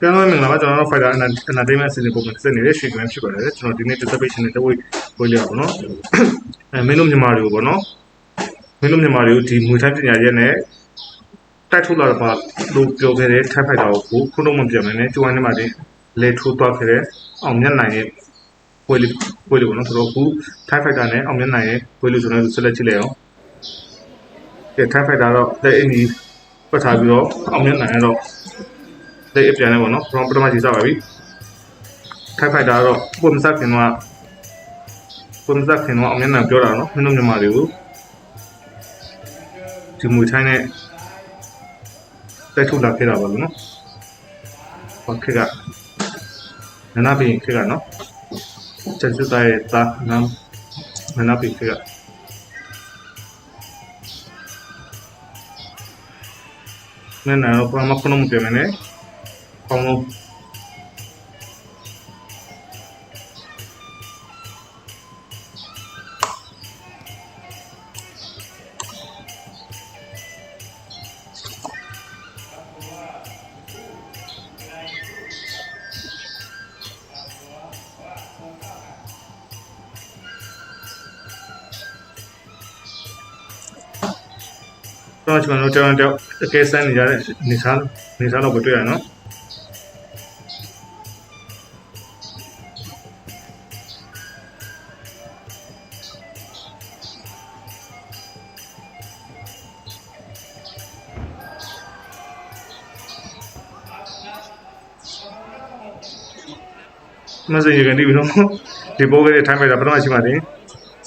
ပြန်လို့မင်္ဂလာပါကျွန်တော်တို့ Fighter Entertainment စီစဉ်ပုံမှန်စစ်နေတဲ့ Shake Gram ဖြစ်ပါတယ်ကျွန်တော်ဒီနေ့ participation နဲ့တဝိဝေးရပါတော့အဲမင်းတို့မြန်မာတွေကိုပေါ့နော်မင်းတို့မြန်မာတွေကိုဒီငွေထိုင်းပညာရက်နဲ့တိုက်ထုတ်လာတော့ပါလို့ပြောခဲ့တဲ့ Type Fighter ကိုခုလုံးမပြတ်မနဲ့ကျွမ်းနေမှာတင်လေထိုးသွားခဲ့တဲ့အောင်မြတ်နိုင်ရဲ့ဝေးလေးဝေးလေးပေါ့နော်ဆိုတော့ခု Type Fighter နဲ့အောင်မြတ်နိုင်ရဲ့ဝေးလေးဆိုတော့ဆက်လက်ကြည့်လိုက်အောင်ကဲ Type Fighter တော့တဲ့အင်ကြီးပတ်ထားပြီးတော့အောင်မြတ်နိုင်တော့ တဲ့ app ပြန်လဲပေါ့နော် from ပထမကြီးစပါပြီထိုက်ဖိုက်တာကတော့ပုံစံခင်တော့ပုံစံခင်တော့အမျက်နှာပြောတာနော်မင်းတို့မြန်မာတွေကိုဒီမွေထိုင်းနဲ့တက်ထုတ်လာခဲ့တာပါလို့နော်ဟောခက်ကနနာပင်ခက်ကနော်ချက်စတဲ့တာနမ်နနာပင်ခက်ကနနာတော့ဘာမှခုနမပြောမနဲ့ ကောင်းလို့တော့ကျွန်တော်တို့တောင်းတောင်းအကဲစမ်းနေကြတဲ့နေစားနေစားတော့မတွေ့ရနော် မစရေကန်တီးပြီနော်ဒီပိုးကလေးထိုင်းလိုက်တာပထမရှိမှတင်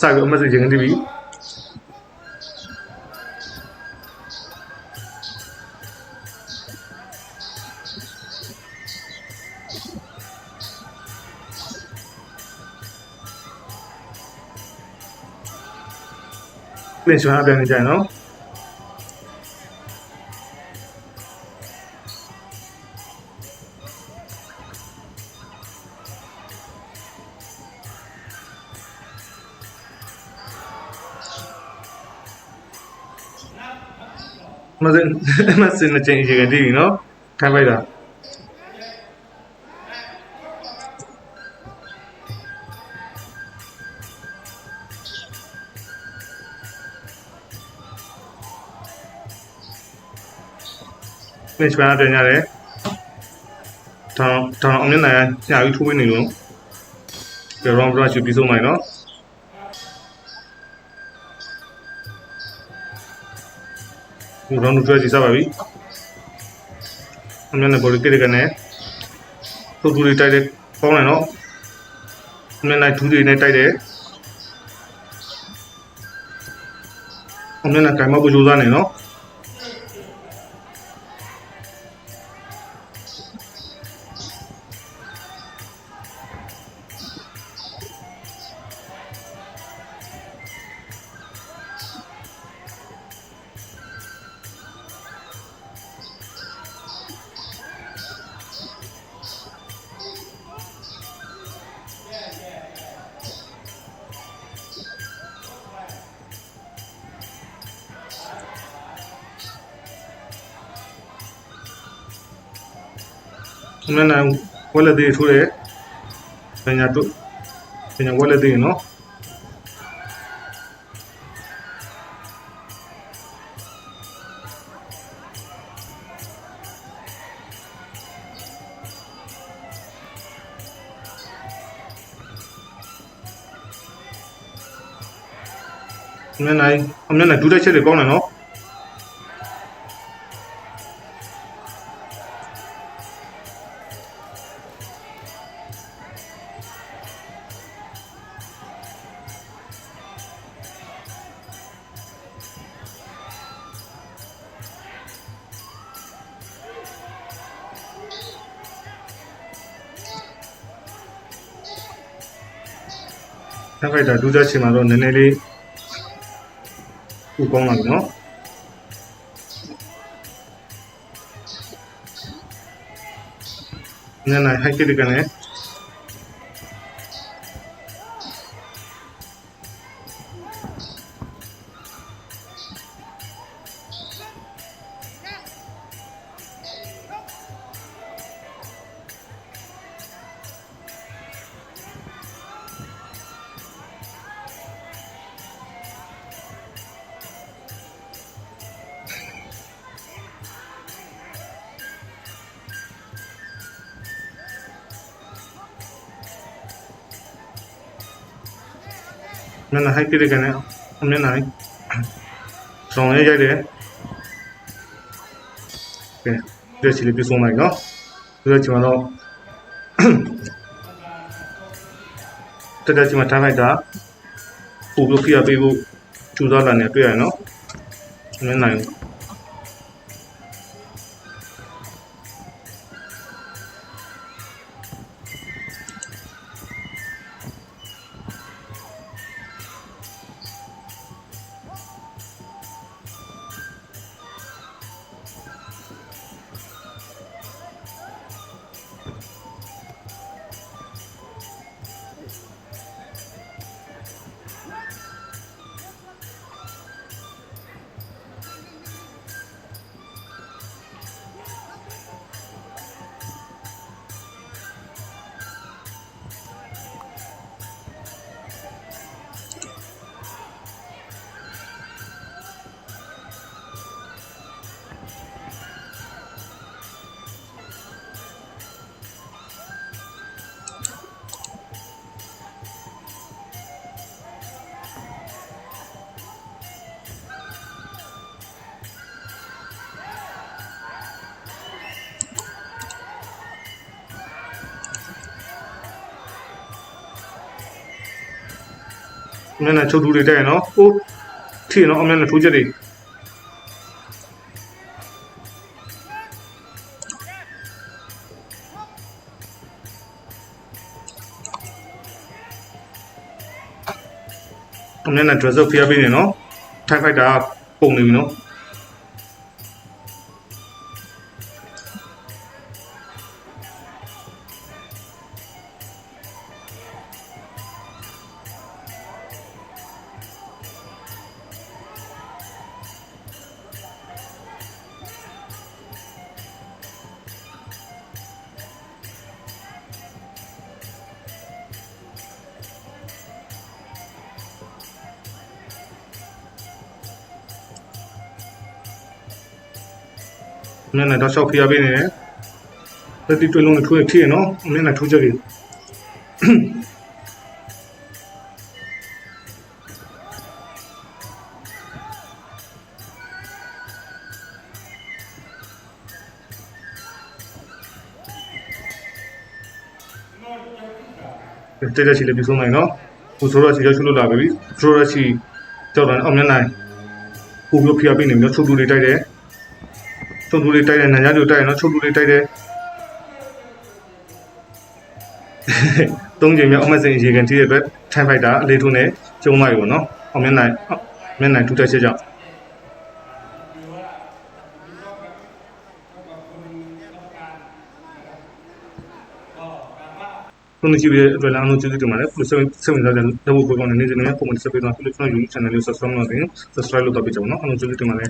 စပြီးအမစရေကန်တီးပြီပြင်ချွမ်းအပြန်နေကြရနော် မစင်မစင်နဲ့ချင်းရေကန်တီးပြီနော်ထိုင်းလိုက်တာပြင်ချွမ်းအပြန်ရတယ်တောင်းတောင်းအမြင်နိုင်ညာပြီးထိုးပေးနေလို့ပြောရောဘရရှိပြီးဆုံးနိုင်နော် ဒီရောင်းတို့ကြွစီစားပါပြီအမြဲတမ်းဘော်လီကိရကနေတူတူလေးတိုက်တဲ့ပေါင်းတယ်နော်အမြဲတမ်းဒူးတွေနဲ့တိုက်တယ်အမြဲတမ်းကင်မဖို့ကြိုးစားနေနော် အမြဲတမ်းဝက်လက်သေးထိုးတယ်ပညာတို့ပညာဝက်လက်သေးနော်အမြဲတမ်းအမြဲတမ်းဒူးတဲ့ချက်တွေကောင်းတယ်နော် တက်ဖိုက်တာဒူးကြချင်မှာတော့နည်းနည်းလေးခုကောင်းလာပြီနော်နည်းနည်းဟိုက်ကစ်ကနေန မျက်နှာဟိုက်ပြတဲ့ကနေအမျက်နှာဆောင်းလေးရိုက်တယ်ကဲဒီချီလေးပြဆုံးလိုက်နော်ဒီတော့ကျွန်တော်တက်တက်ချင်မှထားလိုက်တာပို့ပြီးဖိရပေးဖို့ကျူသားလာနေတွေ့ရနော်မျက်နှာ မျက်နှာချုပ်တူတွေတက်ရနော်ဟိုးထီနော်အမျက်နှာထိုးချက်တွေအမျက်နှာ dress up ဖျက်ပေးနေနော် type fighter ပုံနေပြီနော် မျက်နှာတော့ရှောက်ဖျက်ပေးနေတယ်တက်တီတွင်းလုံးနဲ့ထိုးရထီရနော်မျက်နှာထိုးချက်တွေတက်တက်ချီလေးပြီးဆုံးနိုင်နော်ဟိုဆိုတော့ချီရောက်ชุလို့လာပြီဆိုတော့ချီကြောက်တယ်အောင်မျက်နှာပို့ပြီးဖျက်ပေးနေမျိုးချုပ်တူတွေတိုက်တယ် ချုပ်တူလေးတိုက်တယ်နံကြားတူတိုက်တယ်နော်ချုပ်တူလေးတိုက်တယ်သုံးချိန်မြောက်အမတ်စင်ရေကန်တီးတဲ့အတွက်ထိုင်ဖိုက်တာအလေးထုံးနဲ့ကျုံးလိုက်ပေါ့နော်အောင်မျက်နှာမျက်နှာထူးတက်ချက်ကြောင့်ခုနကပြောတဲ့အတွက်လည်းအလုံးကျေးဇူးတင်ပါတယ်ခုစိတ်စိတ်ဝင်စားတဲ့လက်ဖို့ပေါ်ကောင်းတဲ့နေ့စဉ်နဲ့ပုံမှန်ဆက်ပေးတော့ခုကျွန်တော် YouTube channel လေး subscribe လုပ်တယ် subscribe လုပ်တော့ပြကြအောင်နော်အလုံးကျေးဇူးတင်ပါတယ်